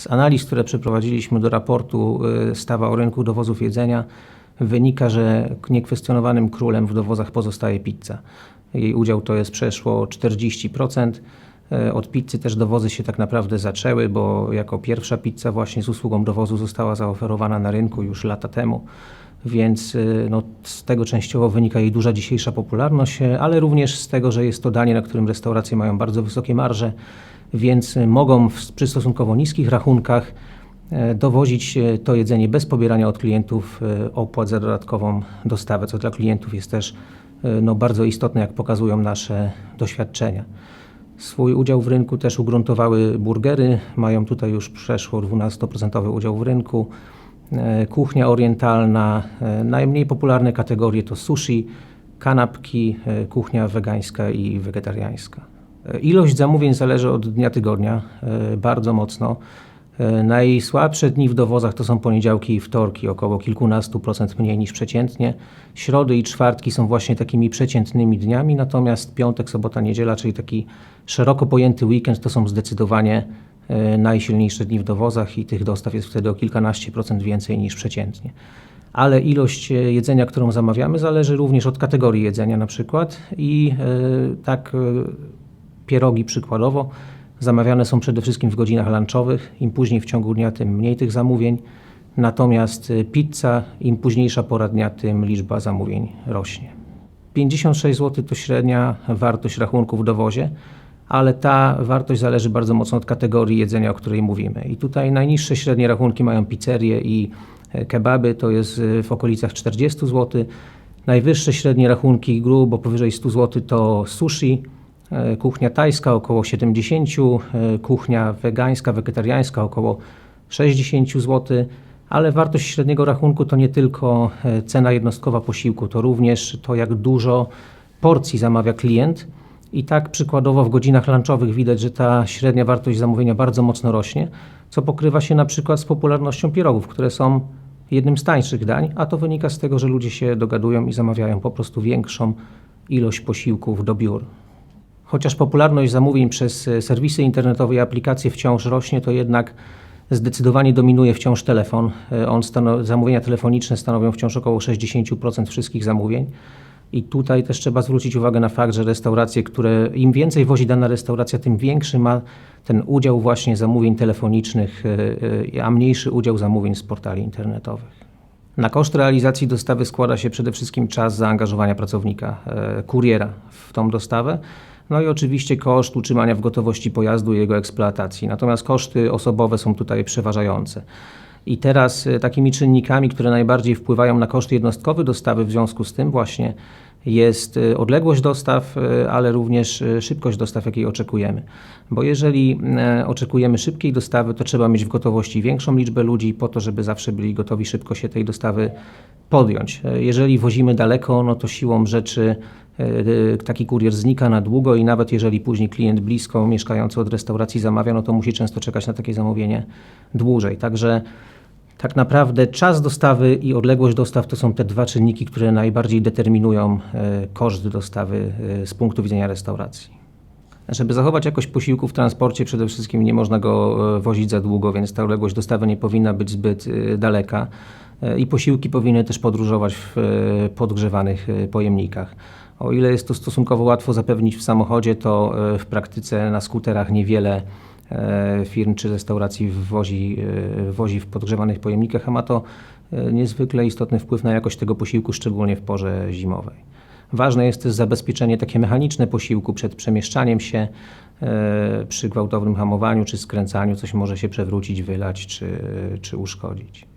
Z analiz, które przeprowadziliśmy do raportu y, Stawa o rynku dowozów jedzenia, wynika, że niekwestionowanym królem w dowozach pozostaje pizza. Jej udział to jest przeszło 40%. E, Od pizzy też dowozy się tak naprawdę zaczęły, bo jako pierwsza pizza właśnie z usługą dowozu została zaoferowana na rynku już lata temu. Więc y, no, z tego częściowo wynika jej duża dzisiejsza popularność, ale również z tego, że jest to danie, na którym restauracje mają bardzo wysokie marże, więc mogą w, przy stosunkowo niskich rachunkach e, dowozić e, to jedzenie bez pobierania od klientów e, opłat za dodatkową dostawę, co dla klientów jest też no, bardzo istotne, jak pokazują nasze doświadczenia. Swój udział w rynku też ugruntowały burgery, mają tutaj już przeszło 12% udział w rynku. Kuchnia orientalna, najmniej popularne kategorie to sushi, kanapki, kuchnia wegańska i wegetariańska. E, Ilość zamówień zależy od dnia tygodnia e, bardzo mocno. E, Najsłabsze dni w dowozach to są poniedziałki i wtorki, około kilkunastu procent mniej niż przeciętnie. Środy i czwartki są właśnie takimi przeciętnymi dniami, natomiast piątek, sobota, niedziela, czyli taki szeroko pojęty weekend, to są zdecydowanie najsilniejsze dni w dowozach i tych dostaw jest wtedy o kilkanaście procent więcej niż przeciętnie. Ale ilość jedzenia, którą zamawiamy, zależy również od kategorii jedzenia na przykład i tak pierogi przykładowo zamawiane są przede wszystkim w godzinach lunchowych. Im później w ciągu dnia, tym mniej tych zamówień. Natomiast y, pizza, im późniejsza pora dnia, tym liczba zamówień rośnie. 56 zł to średnia wartość rachunku w dowozie, ale ta wartość zależy bardzo mocno od kategorii jedzenia, o której mówimy. I tutaj najniższe średnie rachunki mają pizzerie i e, kebaby, to jest y, w okolicach 40 zł. Najwyższe średnie rachunki grubo powyżej 100 zł to sushi, kuchnia tajska około 70, e, kuchnia wegańska, wegetariańska około 60 zł, ale wartość średniego rachunku to nie tylko e, cena jednostkowa posiłku, to również to, jak dużo porcji zamawia klient. I tak przykładowo w godzinach lunchowych widać, że ta średnia wartość zamówienia bardzo mocno rośnie, co pokrywa się na przykład z popularnością pierogów, które są jednym z tańszych dań, a to wynika z tego, że ludzie się dogadują i zamawiają po prostu większą ilość posiłków do biur. Chociaż popularność zamówień przez e, serwisy internetowe i aplikacje wciąż rośnie, to jednak zdecydowanie dominuje wciąż telefon. E, On zamówienia telefoniczne stanowią wciąż około 60% wszystkich zamówień. I tutaj też trzeba zwrócić uwagę na fakt, że restauracje, które im więcej wozi dana restauracja, tym większy ma ten udział właśnie zamówień telefonicznych, e, a mniejszy udział zamówień z portali internetowych. Na koszt realizacji dostawy składa się przede wszystkim czas zaangażowania pracownika, kuriera w tą dostawę, no i oczywiście koszt utrzymania w gotowości pojazdu i jego eksploatacji. Natomiast koszty osobowe są tutaj przeważające. I teraz e, takimi czynnikami, które najbardziej wpływają na koszty jednostkowe dostawy w związku z tym właśnie jest e, odległość dostaw, e, ale również szybkość dostaw, jakiej oczekujemy. Bo jeżeli oczekujemy szybkiej dostawy, to trzeba mieć w gotowości większą liczbę ludzi po to, żeby zawsze byli gotowi szybko się tej dostawy podjąć. Jeżeli wozimy daleko, no to siłą rzeczy taki kurier znika na długo i nawet jeżeli później klient blisko mieszkający od restauracji zamawia, no to musi często czekać na takie zamówienie dłużej. Także tak naprawdę czas dostawy i odległość dostaw to są te dwa czynniki, które najbardziej determinują e, koszt dostawy e, z punktu widzenia restauracji. Żeby zachować jakość posiłku w transporcie, przede wszystkim nie można go e, wozić za długo, więc ta odległość dostawy nie powinna być zbyt e, daleka. E, I posiłki powinny też podróżować w podgrzewanych pojemnikach. O ile jest to stosunkowo łatwo zapewnić w samochodzie, to w praktyce na skuterach niewiele firm czy restauracji wozi, wozi w podgrzewanych pojemnikach, a ma to niezwykle istotny wpływ na jakość tego posiłku, szczególnie w porze zimowej. Ważne jest też zabezpieczenie takie mechaniczne posiłku przed przemieszczaniem się. E, Przy gwałtownym hamowaniu czy skręcaniu coś może się przewrócić, wylać czy, czy uszkodzić.